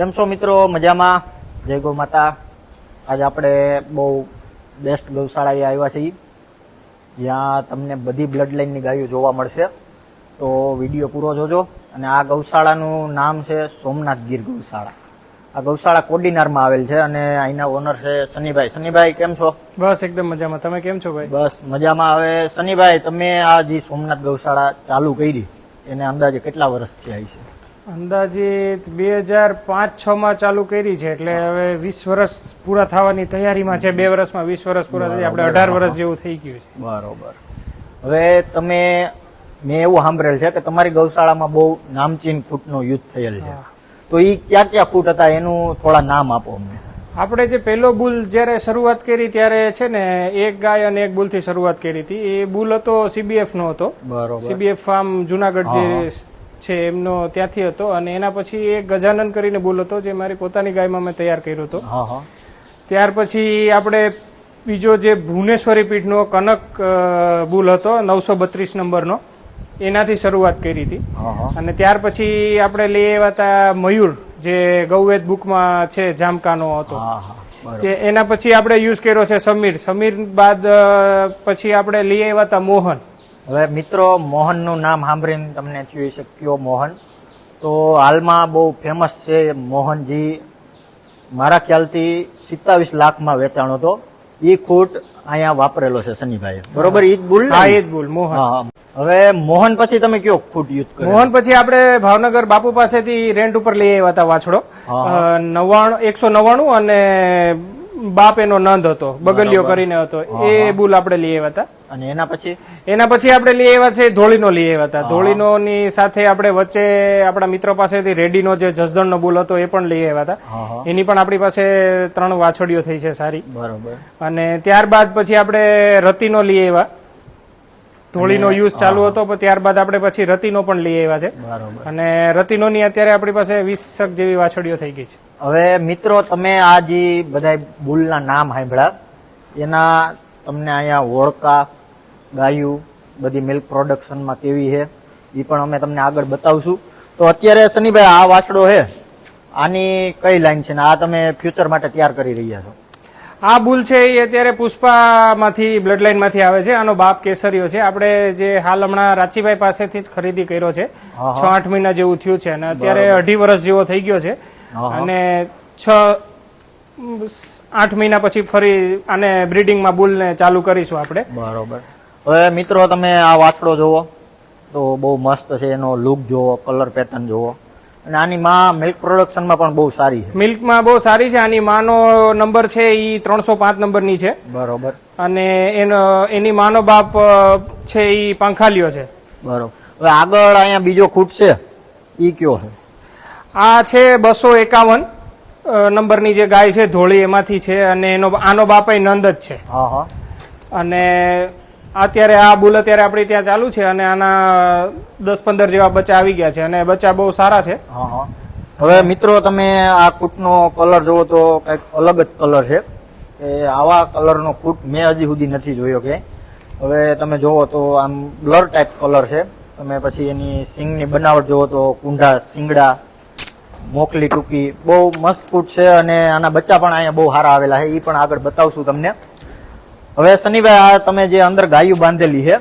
કેમ છો મિત્રો? મજામાં? જય ગૌ માતા. આજે આપણે બહુ બેસ્ટ ગૌશાળાએ આવ્યા છીએ. જ્યાં તમને બધી બ્લડ લાઇનની ગાયો જોવા મળશે. તો વીડિયો પૂરો જોજો. અને આ ગૌશાળાનું નામ છે સોમનાથ ગીર ગૌશાળા. આ ગૌશાળા કોડીનારમાં આવેલ છે અને અહીંના ઓનર છે સનીભાઈ સનીભાઈ કેમ છો? બસ એકદમ મજામાં. તમે કેમ છો ભાઈ? બસ મજામાં. હવે સનીભાઈ તમે આ જે સોમનાથ ગૌશાળા ચાલુ કરી એને અંદાજે કેટલા વર્ષ થયા છે અંદાજે બે હજાર પાંચ છ માં ચાલુ કરી છે. એટલે હવે વીસ વર્ષ પૂરા થવાની તૈયારીમાં છે. બે વર્ષમાં વીસ વર્ષ પૂરા થઈ આપણે અઢાર વર્ષ જેવું થઈ ગયું છે. બરોબર. હવે તમે મેં એવું સાંભળેલ છે કે તમારી ગૌશાળામાં બહુ નામચીન ખૂટનો યુદ્ધ થયેલ છે. તો એ ક્યાં ક્યાં ફૂટ હતા? એનું થોડા નામ આપો અમને. આપણે જે પહેલો બુલ જ્યારે શરૂઆત કરી ત્યારે છે ને એક ગાય અને એક બુલથી શરૂઆત કરી હતી. એ બુલ હતો સીબીએફ નો હતો. બરોબર. સીબીએફ ફાર્મ જુનાગઢ જે છે એમનો ત્યાંથી હતો અને એના પછી એક ગજાનન કરીને બોલ હતો જે મારી પોતાની ગાયમાં મેં તૈયાર કર્યો હતો. ત્યાર પછી આપણે બીજો જે ભુવનેશ્વરી પીઠનો કનક બુલ હતો નવસો બત્રીસ નંબરનો એનાથી શરૂઆત કરી હતી. અને ત્યાર પછી આપણે લઈ આવ્યા હતા મયુર જે ગૌવેદ બુકમાં છે જામકાનો હતો. તે એના પછી આપણે યુઝ કર્યો છે સમીર. સમીર બાદ પછી આપણે લઈ આવ્યા હતા મોહન. હવે મિત્રો મોહનનું નામ સાંભળીને તમને થયું છે કયો મોહન. તો હાલમાં બહુ ફેમસ છે મોહનજી. મારા ખ્યાલથી સિત્તાવીસ લાખમાં વેચાણો હતો. એ ખૂટ અહીંયા વાપરેલો છે શનિભાઈ બરોબર? ઈદ બુલ હા જ બોલ મોહન. હવે મોહન પછી તમે કયો ફૂટ યુઝ કર્યો? મોહન પછી આપણે ભાવનગર બાપુ પાસેથી રેન્ટ ઉપર લઈ આવ્યા હતા વાછડો. નવાણું નવ્વાણું એકસો નવ્વાણું અને બાપ એનો નંદ હતો બગલિયો કરીને હતો. એ બુલ આપણે લઈ આવ્યા હતા. અને એના પછી? એના પછી આપણે લઈ આવ્યા છે ધોળીનો લઈ આવ્યા હતા. ધોળીનો ની સાથે આપણે વચ્ચે આપણા મિત્ર પાસેથી રેડીનો જે જસદણનો બુલ હતો એ પણ લઈ આવ્યા હતા. એની પણ આપણી પાસે ત્રણ વાછડીઓ થઈ છે સારી. બરોબર. અને ત્યારબાદ પછી આપણે રતિનો લઈ આવ્યા. ધોળીનો યુઝ ચાલુ હતો પણ ત્યારબાદ આપણે પછી રતિનો પણ લઈ આવ્યા છે. અને અને રતિનોની અત્યારે આપણી પાસે વીસ જેવી વાછડીઓ થઈ ગઈ છે. હવે મિત્રો તમે આ જે બધા બુલના નામ સાંભળ્યા એના તમને અહીંયા ઓળકા ગાયું બધી મિલ્ક પ્રોડક્શનમાં કેવી છે એ પણ અમે તમને આગળ બતાવશું. તો અત્યારે સનીભાઈ આ વાછડો છે આની કઈ લાઈન છે ને? આ તમે ફ્યુચર માટે તૈયાર કરી રહ્યા છો. આ બુલ છે એ અત્યારે પુષ્પામાંથી બ્લડ લાઇનમાંથી આવે છે. આનો બાપ કેસરીયો છે. આપણે જે હાલ હમણાં રાચીભાઈ પાસેથી જ ખરીદી કર્યો છે. છ આઠ મહિના જેવું થયું છે અને અત્યારે અઢી વર્ષ જેવો થઈ ગયો છે. અને છ આઠ મહિના પછી ફરી આને બ્રીડિંગમાં બુલને ચાલુ કરીશું આપણે. બરોબર. હવે મિત્રો તમે આ વાછડો જુઓ તો બહુ મસ્ત છે એનો લુક જુઓ કલર પેટર્ન જુઓ અને આની માં મિલ્ક પ્રોડક્શનમાં પણ બહુ સારી છે. મિલ્કમાં બહુ સારી છે. આની માનો નંબર છે એ ત્રણસો પાંચ નંબરની છે. બરોબર. અને એનો એની માનો બાપ છે એ પાંખાલીઓ છે. બરોબર. હવે આગળ અહીંયા બીજો ખૂટ છે. એ કયો છે? આ છે બસો એકાવન નંબરની જે ગાય છે ધોળી એમાંથી છે. અને એનો આનો બાપાઈ નંદ જ છે. હા હા. અને અત્યારે આ બુલ અત્યારે આપણે ત્યાં ચાલુ છે અને આના દસ પંદર જેવા બચ્ચા આવી ગયા છે અને બચ્ચા બહુ સારા છે. હવે મિત્રો તમે આ કૂટનો કલર જુઓ તો કંઈક અલગ જ કલર છે. કે આવા કલરનો કૂટ મેં હજી સુધી નથી જોયો કે. હવે તમે જુઓ તો આમ બ્લર ટાઈપ કલર છે. તમે પછી એની સિંગની બનાવટ જુઓ તો કુંઢા, સિંગડા, મોકલી ટૂંકી. બહુ મસ્ત કૂટ છે અને આના બચ્ચા પણ અહીંયા બહુ સારા આવેલા છે. એ પણ આગળ બતાવશું તમને. હવે શનિભાઈ આ તમે જે અંદર ગાયું બાંધેલી છે,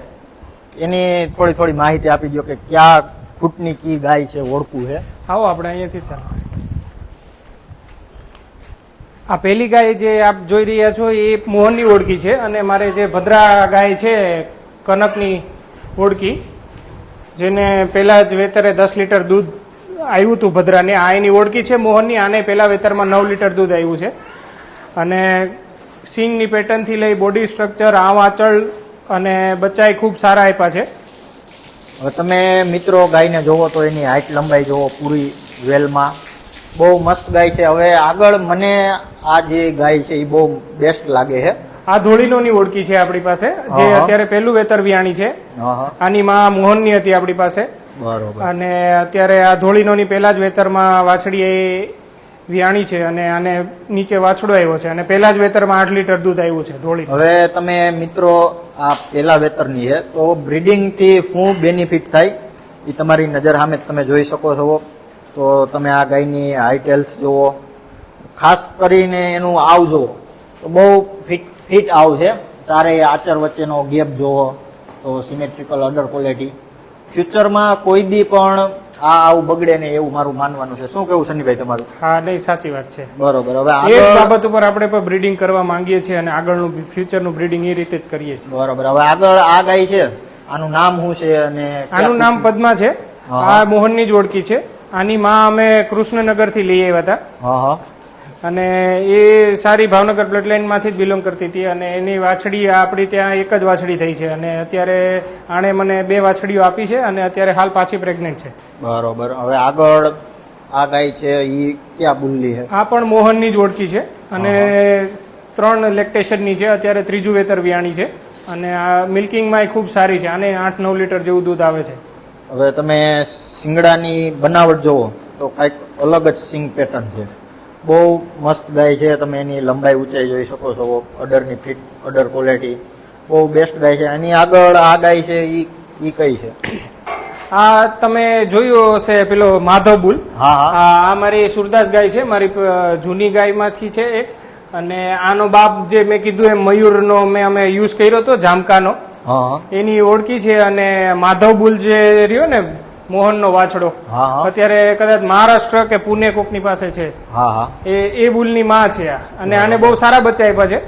એની થોડી થોડી માહિતી આપી દો કે ક્યાં ફૂટની કી ગાય છે, ઓળખું છે. આવો આપણે અહીંયાથી ચાલો. આ પહેલી ગાય જે આપ જોઈ રહ્યા છો એ મોહનની ઓળખી છે અને મારે જે ભદ્રા ગાય છે, કનકની ઓળખી, જેને પહેલા જ વેતરે દસ લીટર દૂધ આવ્યું હતું ભદ્રાને. આ એની ઓળખી છે મોહનની, આને પહેલા વેતરમાં નવ લીટર દૂધ આવ્યું છે. અને સિંગની પેટર્નથી લઈ બોડી સ્ટ્રક્ચર આ આંચળ અને બચ્ચાએ ખૂબ સારા આપ્યા છે. હવે તમે મિત્રો ગાયને જોવો તો એની હાઈટ લંબાઈ જોવો પૂરી વેલમાં. બહુ મસ્ત ગાય છે. હવે આગળ મને આ જે ગાય છે એ બહુ બેસ્ટ લાગે છે. આ ધોળીનોની ઓળખી છે આપણી પાસે જે અત્યારે પહેલું વેતર વિયાણી છે. આની માં મોહનની હતી આપણી પાસે. બરોબર. અને અત્યારે આ ધોળીનોની પહેલા જ વેતરમાં વાછડી એ વિયાણી છે અને આને નીચે વાછડો આવ્યો છે અને પહેલા જ વેતરમાં આઠ લીટર દૂધ આવ્યું છે ધોળી. હવે તમે મિત્રો, આ પેલા વેતરની છે, તો બ્રીડિંગથી શું બેનિફિટ થાય એ તમારી નજર સામે તમે જોઈ શકો છો. તો તમે આ ગાયની હાઈટ હેલ્થ જુઓ. ખાસ કરીને એનું આવ જુઓ. તો બહુ ફિટ ફિટ આવ છે. ચારેય આચર વચ્ચેનો ગેપ જુઓ. તો સિમેટ્રિકલ અડર ક્વોલિટી ફ્યુચરમાં કોઈ બી પણ આ આવું બગડે ને એવું મારું માનવાનું છે. શું કેવું શનિભાઈ તમારું? હા નહીં સાચી વાત છે. બરોબર. હવે એ બાબત ઉપર આપણે પણ બ્રીડિંગ કરવા માંગીએ છીએ અને આગળનું ફ્યુચરનું બ્રીડિંગ એ રીતે જ કરીએ છીએ. બરોબર. હવે આગળ આ ગાય છે. આનું નામ શું છે અને આનું નામ પદ્મા છે. આ મોહનની જ ઓળખી છે. આની માં અમે કૃષ્ણનગરથી લઈ આવ્યા હતા. અને એ સારી ભાવનગર બ્લડ લાઇનમાંથી જ બિલોંગ કરતી હતી અને એની વાછડી આપણી ત્યાં એક જ વાછડી થઈ છે. અને અત્યારે આણે મને બે વાછડીઓ આપી છે અને અત્યારે હાલ પાછી પ્રેગ્નેન્ટ છે. બરોબર. હવે આગળ આ ગાય છે ઈ ક્યાં બુલ્લી છે આ પણ મોહનની જ ઓળખી છે અને ત્રણ લેક્ટેશનની છે અત્યારે ત્રીજું વેતર વિયાણી છે. અને આ મિલ્કિંગમાં ખૂબ સારી છે. આને આઠ નવ લીટર જેવું દૂધ આવે છે. હવે તમે શિંગડાની બનાવટ જુઓ તો કંઈક અલગ જ સિંગ પેટર્ન છે. બહુ મસ્ત ગાય છે તમે એની લંબાઈ ઊંચાઈ જોઈ શકો છો અડરની ફિટ અડર ક્વોલિટી બહુ બેસ્ટ ગાય છે એની આગળ આ ગાય છે એ એ કઈ છે? આ તમે જોયું હશે પેલો માધવ બુલ હા હા. આ મારી સુરદાસ ગાય છે મારી જૂની ગાયમાંથી છે એક. અને આનો બાપ જે મેં કીધું એમ મયુરનો મેં અમે યુઝ કર્યો હતો જામકાનો. એની ઓળખી છે અને માધવ બુલ જે રહ્યો ને મોહનનો વાછડો. અત્યારે કદાચ મહારાષ્ટ્ર કે પુણે કોકની પાસે છે. હા હા. એ એ બુલની માં છે આ. અને આને બહુ સારા બચ્ચા આપ્યા છે.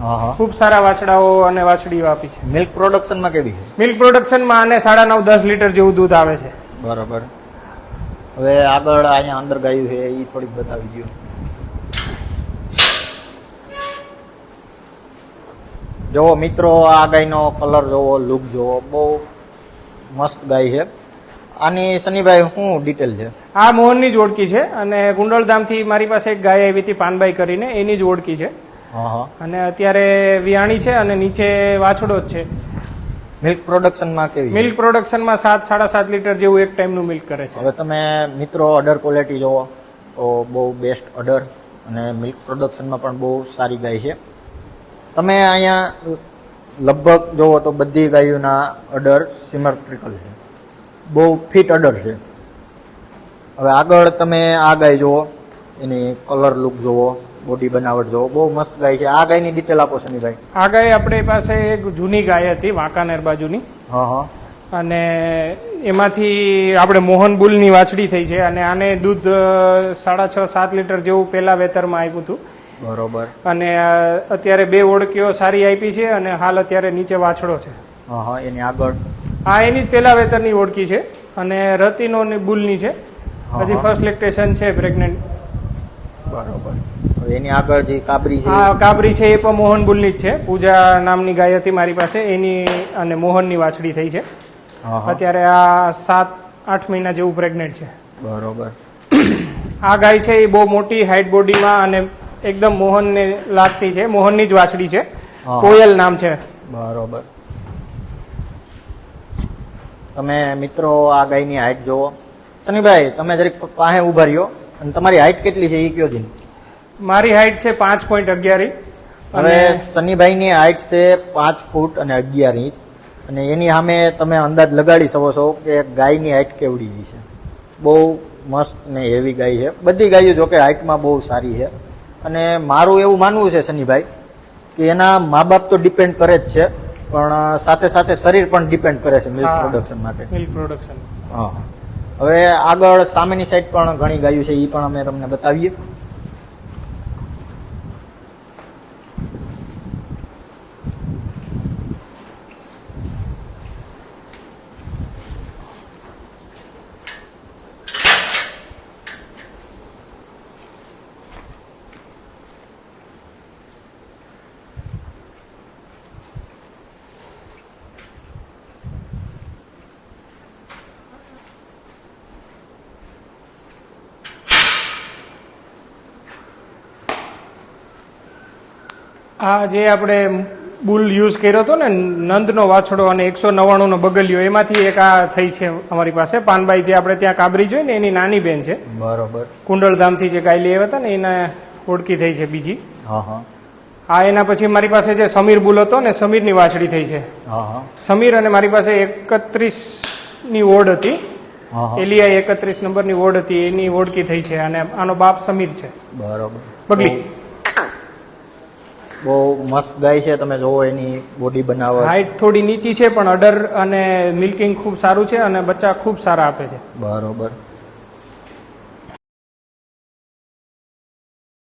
હા હા. ખૂબ સારા વાછડાઓ અને વાછડીઓ આપી છે. મિલ્ક પ્રોડક્શનમાં કેવી મિલ્ક પ્રોડક્શનમાં આને સાડા નવ દસ લીટર જેવું દૂધ આવે છે. બરાબર. હવે આગળ અહીંયા અંદર ગાયું છે એ થોડીક બતાવી દો જોવો મિત્રો આ ગાયનો કલર જોવો લુક જોવો બહુ મસ્ત ગાય છે. આની સનીભાઈ શું ડિટેલ છે. આ મોહનની જ ઓળખી છે અને કુંડળધામથી મારી પાસે એક ગાય આવી હતી પાનબાઈ કરીને એની જ ઓળખી છે. હા હા. અને અત્યારે વિયાણી છે અને નીચે વાછડો જ છે. મિલ્ક પ્રોડક્શનમાં કેવી મિલ્ક પ્રોડક્શનમાં સાત સાડા સાત લીટર જેવું એક ટાઈમનું મિલ્ક કરે છે. હવે તમે મિત્રો અડર ક્વોલિટી જોવો તો બહુ બેસ્ટ અડર અને મિલ્ક પ્રોડક્શનમાં પણ બહુ સારી ગાય છે. તમે અહીંયા લગભગ જોવો તો બધી ગાયોના અડર સિમેટ્રિકલ છે. બહુ ફિટ અડર છે. હવે આગળ તમે આ ગાય જુઓ એની કલર લુક જુઓ બોડી બનાવટ જુઓ બહુ મસ્ત ગાય છે. આ ગાયની ડિટેલ આપો સનીભાઈ. આ ગાય આપણી પાસે એક જૂની ગાય હતી વાંકાનેર બાજુની. હા હા. અને એમાંથી આપણે મોહન બુલની વાછડી થઈ છે અને આને દૂધ સાડા છ સાત લીટર જેવું પહેલા વેતરમાં આપ્યું હતું. બરોબર. અને અત્યારે બે ઓળખીઓ સારી આપી છે અને હાલ અત્યારે નીચે વાછડો છે. હા હા એની આગળ. આ એની જ પહેલા વેતરની ઓળખી છે અને રતિનો ને બુલની છે. હા, હજી ફર્સ્ટ લેક્ટેશન છે પ્રેગ્નન્ટ બરોબર. હવે એની આગળ જે કાબરી છે. આ કાબરી છે એ પણ મોહન બુલની જ છે. પૂજા નામની ગાય હતી મારી પાસે. એની અને મોહનની વાછડી થઈ છે. હા હા. અત્યારે આ સાત આઠ મહિના જેવું પ્રેગ્નન્ટ છે. બરોબર. આ ગાય છે એ બહુ મોટી હાઈટ બોડીમાં અને એકદમ મોહનને લાગતી છે. મોહનની જ વાછડી છે. કોયલ નામ છે. બરોબર. તમે મિત્રો આ ગાયની હાઈટ જોવો. સનીભાઈ તમે જરીક પાસે ઊભા રહ્યો. અને તમારી હાઈટ કેટલી છે એ કયો દિન? મારી હાઈટ છે પાંચ પોઈન્ટ અગિયાર હવે સનીભાઈની હાઈટ છે પાંચ ફૂટ અને અગિયાર ઇંચ. અને એની સામે તમે અંદાજ લગાડી શકો છો કે ગાયની હાઈટ કેવડી છે. બહુ મસ્ત ને હેવી ગાય છે. બધી ગાયો જો કે હાઈટમાં બહુ સારી છે. અને મારું એવું માનવું છે સનીભાઈ કે એના મા બાપ તો ડિપેન્ડ કરે જ છે. પણ સાથે સાથે શરીર પણ ડિપેન્ડ કરે છે મિલ્ક પ્રોડક્શન માટે. મિલ્ક પ્રોડક્શન હા. હવે આગળ સામેની સાઈડ પણ ઘણી ગાયું છે એ પણ અમે તમને બતાવીએ. આ જે આપણે બુલ યુઝ કર્યો હતો ને નંદનો વાછડો અને એકસો નવ્વાણુંનો બગલિયો એમાંથી એક આ થઈ છે અમારી પાસે. પાનબાઈ જે આપણે ત્યાં કાબરી જોઈ ને એની નાની બેન છે. બરોબર. કુંડળધામથી જે ગાય લઈ આવ્યા હતા ને એને ઓળખી થઈ છે બીજી. હા હા. આ એના પછી મારી પાસે જે સમીર બુલ હતો ને સમીરની વાછડી થઈ છે. હા હા. સમીર અને મારી પાસે એકત્રીસની ઓડ હતી. એલિયા એકત્રીસ નંબરની ઓડ હતી એની ઓળખી થઈ છે અને આનો બાપ સમીર છે. બરોબર. બગલી. બહુ મસ્ત ગાય છે તમે જોવો એની બોડી બનાવો હાઈટ થોડી નીચી છે પણ અડર અને મિલ્કિંગ ખૂબ સારું છે અને બચ્ચા ખૂબ સારા આપે છે. બરોબર.